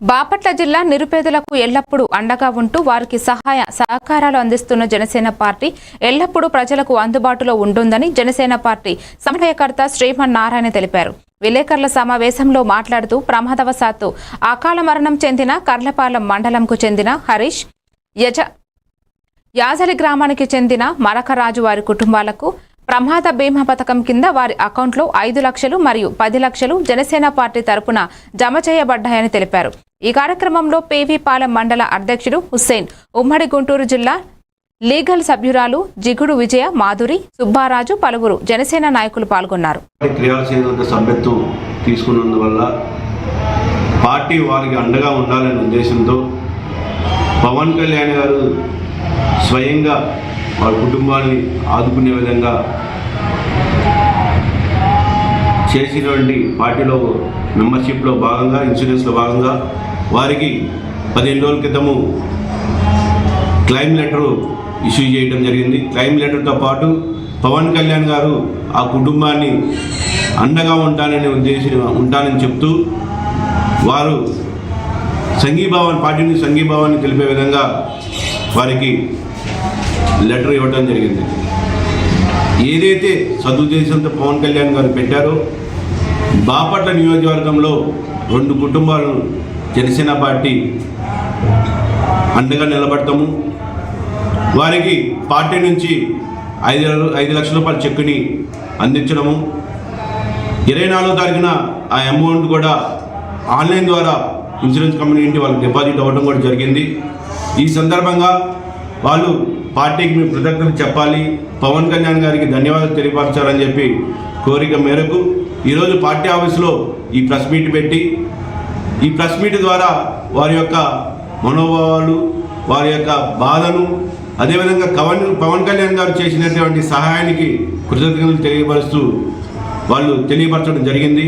బాపట్ల జిల్లా నిరుపేదలకు ఎల్లప్పుడూ అండగా ఉంటూ వారికి సహాయ సహకారాలు అందిస్తున్న జనసేన పార్టీ ఎల్లప్పుడూ ప్రజలకు అందుబాటులో ఉంటుందని జనసేన పార్టీ సమన్వయకర్త శ్రీమన్ నారాయణ తెలిపారు. విలేకరుల సమావేశంలో మాట్లాడుతూ ప్రమాదవశాత్తు అకాల మరణం చెందిన కర్లపాలెం మండలంకు చెందిన హరీష్ యజ యాజలి గ్రామానికి చెందిన మరకరాజు వారి కుటుంబాలకు ప్రమాద బీమా పథకం కింద వారి అకౌంట్లో ఐదు లక్షలు మరియు పది లక్షలు జనసేన పార్టీ తరపున జమ చేయబడ్డాయని తెలిపారు. ఈ కార్యక్రమంలో పేవీపాలెం మండల అధ్యక్షుడు హుస్సేన్ ఉమ్మడి గుంటూరు జిల్లా లీగల్ సభ్యురాలు జిగుడు విజయ మాధురి సుబ్బారాజు పలువురు జనసేన నాయకులు పాల్గొన్నారు. క్రియాశీలత సభ్యత్వం తీసుకున్నందువల్ల పార్టీ వారికి అండగా ఉండాలనే ఉద్దేశంతో పవన్ కళ్యాణ్ గారు స్వయంగా వారి కుటుంబాన్ని ఆదుకునే విధంగా చేసినటువంటి పార్టీలో మెంబర్షిప్లో భాగంగా ఇన్సూరెన్స్లో భాగంగా వారికి పదిహేను రోజుల క్రితము క్లైమ్ లెటర్ ఇష్యూ చేయడం జరిగింది. క్లైమ్ లెటర్తో పాటు పవన్ కళ్యాణ్ గారు ఆ కుటుంబాన్ని అండగా ఉంటానని ఉద్దేశం ఉంటానని చెప్తూ వారు సంఘీభావాన్ని పార్టీని సంఘీభావాన్ని తెలిపే విధంగా వారికి లెటర్ ఇవ్వడం జరిగింది. ఏదైతే సదుద్దేశంతో పవన్ కళ్యాణ్ గారు పెట్టారో బాపట్ల నియోజకవర్గంలో రెండు కుటుంబాలను జనసేన పార్టీ అండగా నిలబడతాము. వారికి పార్టీ నుంచి ఐదు ఐదు లక్షల రూపాయల చెక్కుని అందించడము. ఇరవై నాలుగో తారీఖున ఆ అమౌంట్ కూడా ఆన్లైన్ ద్వారా ఇన్సూరెన్స్ కంపెనీ నుండి వాళ్ళకి డిపాజిట్ అవ్వడం కూడా జరిగింది. ఈ సందర్భంగా వాళ్ళు పార్టీకి మీ కృతజ్ఞతలు చెప్పాలి. పవన్ కళ్యాణ్ గారికి ధన్యవాదాలు తెలియపరచాలని చెప్పి కోరిక మేరకు ఈరోజు పార్టీ ఆఫీస్లో ఈ ప్రెస్ మీట్ పెట్టి ఈ ప్రెస్ మీట్ ద్వారా వారి యొక్క మనోభావాలు వారి యొక్క బాధను అదేవిధంగా కవన్ పవన్ కళ్యాణ్ గారు చేసినటువంటి సహాయానికి కృతజ్ఞతలు తెలియపరుస్తూ వాళ్ళు తెలియపరచడం జరిగింది.